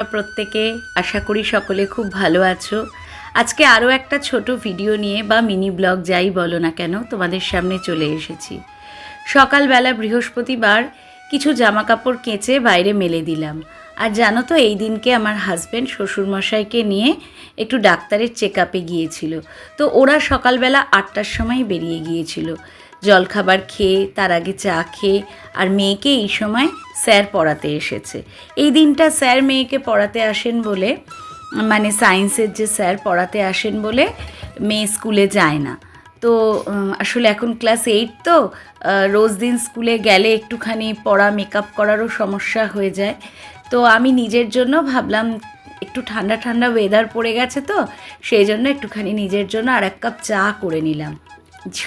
প্রত্যেকে আশা করি সকলে খুব ভালো আছো। আজকে আরও একটা ছোট ভিডিও নিয়ে বা মিনি ব্লগ যাই বলো না কেন তোমাদের সামনে চলে এসেছি। সকালবেলা বৃহস্পতিবার কিছু জামা কাপড় কেচে বাইরে মেলে দিলাম। আর জানো তো, এই দিনকে আমার হাজব্যান্ড শ্বশুরমশাইকে নিয়ে একটু ডাক্তারের চেক আপে গিয়েছিল। তো ওরা সকালবেলা আটটার সময় বেরিয়ে গিয়েছিল। জলখাবার খেয়ে, তার আগে চা খেয়ে, আর মেয়েকে এই সময় স্যার পড়াতে এসেছে। এই দিনটা স্যার মেয়েকে পড়াতে আসেন বলে মানে সায়েন্সের যে স্যার পড়াতে আসেন বলে মেয়ে স্কুলে যায় না। তো আসলে এখন ক্লাস এইট তো রোজ দিন স্কুলে গেলে একটুখানি পড়া মেকআপ করারও সমস্যা হয়ে যায়। তো আমি নিজের জন্য ভাবলাম, একটু ঠান্ডা ঠান্ডা ওয়েদার পড়ে গেছে তো, সেই জন্য একটুখানি নিজের জন্য আর এক কাপ চা করে নিলাম।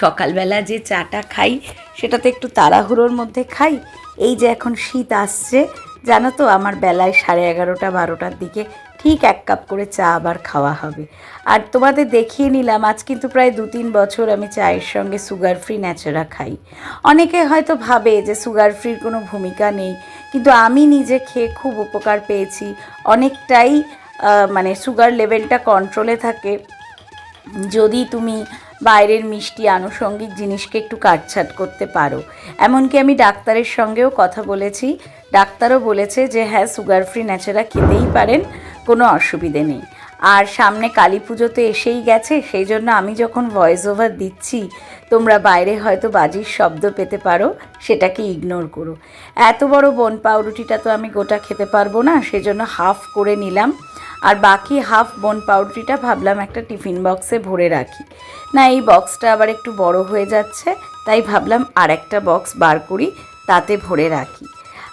সকালবেলা যে চাটা খাই, সেটাতে একটু তাড়াহুড়োর মধ্যে খাই। এই যে এখন শীত আসছে, জানো তো, আমার বেলায় সাড়ে এগারোটা বারোটার দিকে ঠিক এক কাপ করে চা আবার খাওয়া হবে। আর তোমাদের দেখিয়ে নিলাম, আজ কিন্তু প্রায় দু তিন বছর আমি চায়ের সঙ্গে সুগার ফ্রি ন্যাচারা খাই। অনেকে হয়তো ভাবে যে সুগার ফ্রির কোনো ভূমিকা নেই, কিন্তু আমি নিজে খেয়ে খুব উপকার পেয়েছি। অনেকটাই মানে সুগার লেভেলটা কন্ট্রোলে থাকে। যদি তুমি বাইরের মিষ্টি, আনুষঙ্গিক জিনিসকে একটু কাটছাট করতে পারো। এমনকি আমি ডাক্তারের সঙ্গেও কথা বলেছি। ডাক্তারও বলেছে যে হ্যাঁ সুগার ফ্রি ন্যাচারা খেতেই পারেন। কোনো অসুবিধে নেই। আর সামনে কালী পুজো তো এসেই গেছে, সেই জন্য আমি যখন ভয়েস ওভার দিচ্ছি, তোমরা বাইরে হয়তো বাজির শব্দ পেতে পারো, সেটাকে ইগনোর করো। এত বড় বন পাউরুটিটা তো আমি গোটা খেতে পারব না, সেজন্য হাফ করে নিলাম। আর বাকি হাফ বন পাউরুটিটা ভাবলাম একটা টিফিন বক্সে ভরে রাখি। না, এই বক্সটা আবার একটু বড় হয়ে যাচ্ছে, তাই ভাবলাম আর একটা বক্স বার করি, তাতে ভরে রাখি।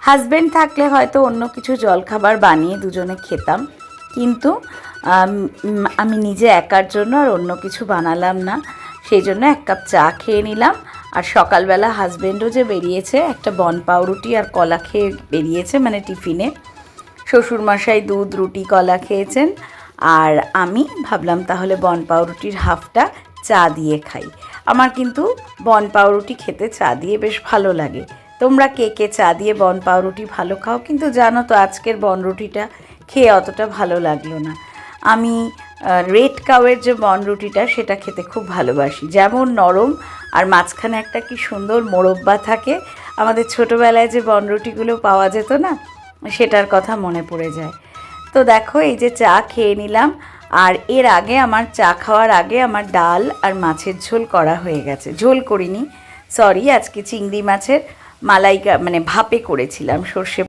হাজব্যান্ড থাকলে হয়তো অন্য কিছু জলখাবার বানিয়ে দুজনে খেতাম। কিন্তু, আমি নিজে একার জন্য আর অন্য কিছু বানালাম না। সেই জন্য এক কাপ চা খেয়ে নিলাম। আর সকালবেলা হাজব্যান্ডও যে বেরিয়েছে, একটা বন পাউরুটি আর কলা খেয়ে বেরিয়েছে মানে টিফিনে। শ্বশুরমশাই দুধ, রুটি, কলা খেয়েছেন। আর আমি ভাবলাম তাহলে বন পাউরুটির হাফটা চা দিয়ে খাই। আমার কিন্তু বন পাউরুটি খেতে চা দিয়ে বেশ ভালো লাগে। তোমরা কে কে চা দিয়ে বন পাউরুটি ভালো খাও? কিন্তু জানো তো আজকের বন রুটিটা খেয়ে অতটা ভালো লাগল না। আমি রেড কাউয়ের যে বন রুটিটা সেটা খেতে খুব ভালোবাসি। যেমন নরম আর মাঝখানে একটা কি সুন্দর মোরব্বা থাকে, আমাদের ছোটোবেলায় যে বন রুটিগুলো পাওয়া যেত না, সেটার কথা মনে পড়ে যায়। তো দেখো, এই যে চা খেয়ে নিলাম, আর এর আগে আমার চা খাওয়ার আগে আমার ডাল আর মাছের ঝোল করা হয়ে গেছে। ঝোল করিনি সরি আজকে চিংড়ি মাছের মালাইকা মানে ভাপে করেছিলাম সর্ষে